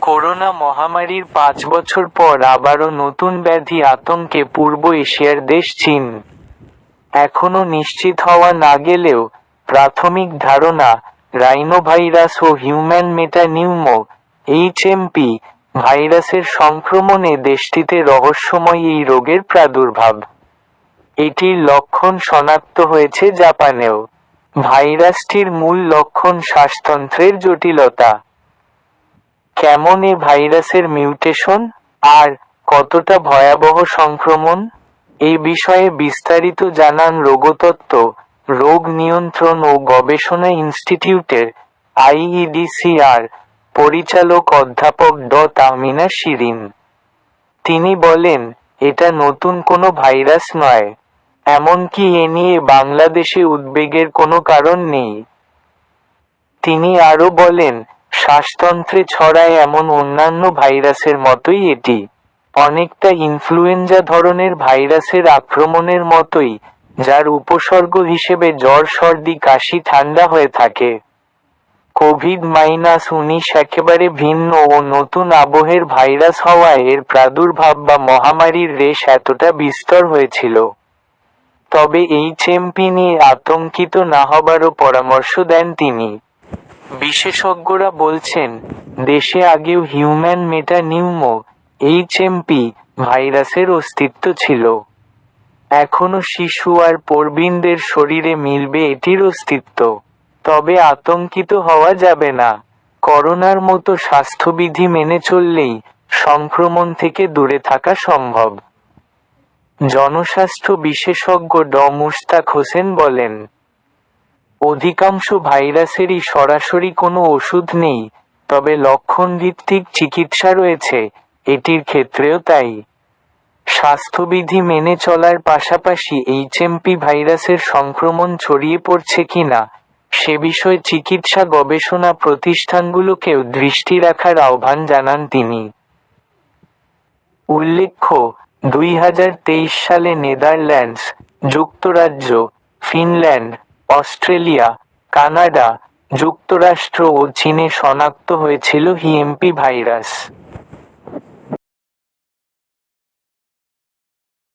Corona মহামারীর পাঁচ বছর পর আবারও নতুন ব্যাধি আতঙ্কে পূর্ব এশিয়ার দেশ চীন। এখনও নিশ্চিত হওয়া না গেলেও প্রাথমিক ধারণা রাইনোভাইরাস ও হিউম্যান মেটানিউমো এইচএমপি ভাইরাসের সংক্রমণে দেশটিতে রহস্যময় এই রোগের প্রাদুর্ভাব। এটির লক্ষণ শনাক্ত হয়েছে জাপানেও। ভাইরাসটির মূল লক্ষণ শ্বাসতন্ত্রের জটিলতা। কেমন এ ভাইরাসের মিউটেশন আর কতটা ভয়াবহ সংক্রমণ? এই বিষয়ে বিস্তারিত জানান রোগতত্ত্ব, রোগ নিয়ন্ত্রণ ও গবেষণা ইনস্টিটিউটের আইইডিসিআর পরিচালক অধ্যাপক ড তাহমিনা শিরিন। তিনি বলেন, এটা নতুন কোনো ভাইরাস নয়, এমনকি এ নিয়ে বাংলাদেশে উদ্বেগের কোনো কারণ নেই। তিনি আরও বলেন শ্বাসতন্ত্রে ছড়ায় এমন অন্যান্য ভাইরাসের মতোই এটি। অনেকটা ইনফ্লুয়েঞ্জা ধরনের ভাইরাসের আক্রমণের মতোই, যার উপসর্গ হিসেবে জ্বর, সর্দি, কাশি, ঠান্ডা হয়ে থাকে। কোভিড মাইনাস উনিশ একেবারে ভিন্ন ও নতুন আবহের ভাইরাস হওয়ায় এর প্রাদুর্ভাব বা মহামারীর রেশ এতটা বিস্তর হয়েছিল। তবে এইচএমপি নিয়ে আতঙ্কিত না হবারও পরামর্শ দেন তিনি। বিশেষজ্ঞরা বলছেন, দেশে আগেও হিউম্যান মেটা মেটানিউমো, এইচএমপি ভাইরাসের অস্তিত্ব ছিল। এখনও শিশু আর প্রবীণদের শরীরে মিলবে এটির অস্তিত্ব। তবে আতঙ্কিত হওয়া যাবে না। করোনার মতো স্বাস্থ্যবিধি মেনে চললেই সংক্রমণ থেকে দূরে থাকা সম্ভব। জনস্বাস্থ্য বিশেষজ্ঞ ড মুশতাক হোসেন বলেন অধিকাংশ ভাইরাসেরই সরাসরি কোনো ওষুধ নেই, তবে লক্ষণভিত্তিক চিকিৎসা রয়েছে, এটির ক্ষেত্রেও তাই। স্বাস্থ্যবিধি মেনে চলার পাশাপাশি এইচএমপি ভাইরাসের সংক্রমণ ছড়িয়ে পড়ছে কিনা, সে বিষয়ে চিকিৎসা গবেষণা প্রতিষ্ঠানগুলোকেও দৃষ্টি রাখার আহ্বান জানান তিনি। উল্লেখ্য, দুই হাজার তেইশ সালে নেদারল্যান্ডস, যুক্তরাজ্য, ফিনল্যান্ড অস্ট্রেলিয়া কানাডা যুক্তরাষ্ট্র ও চীনে শনাক্ত হয়েছিল হিএমপি ভাইরাস।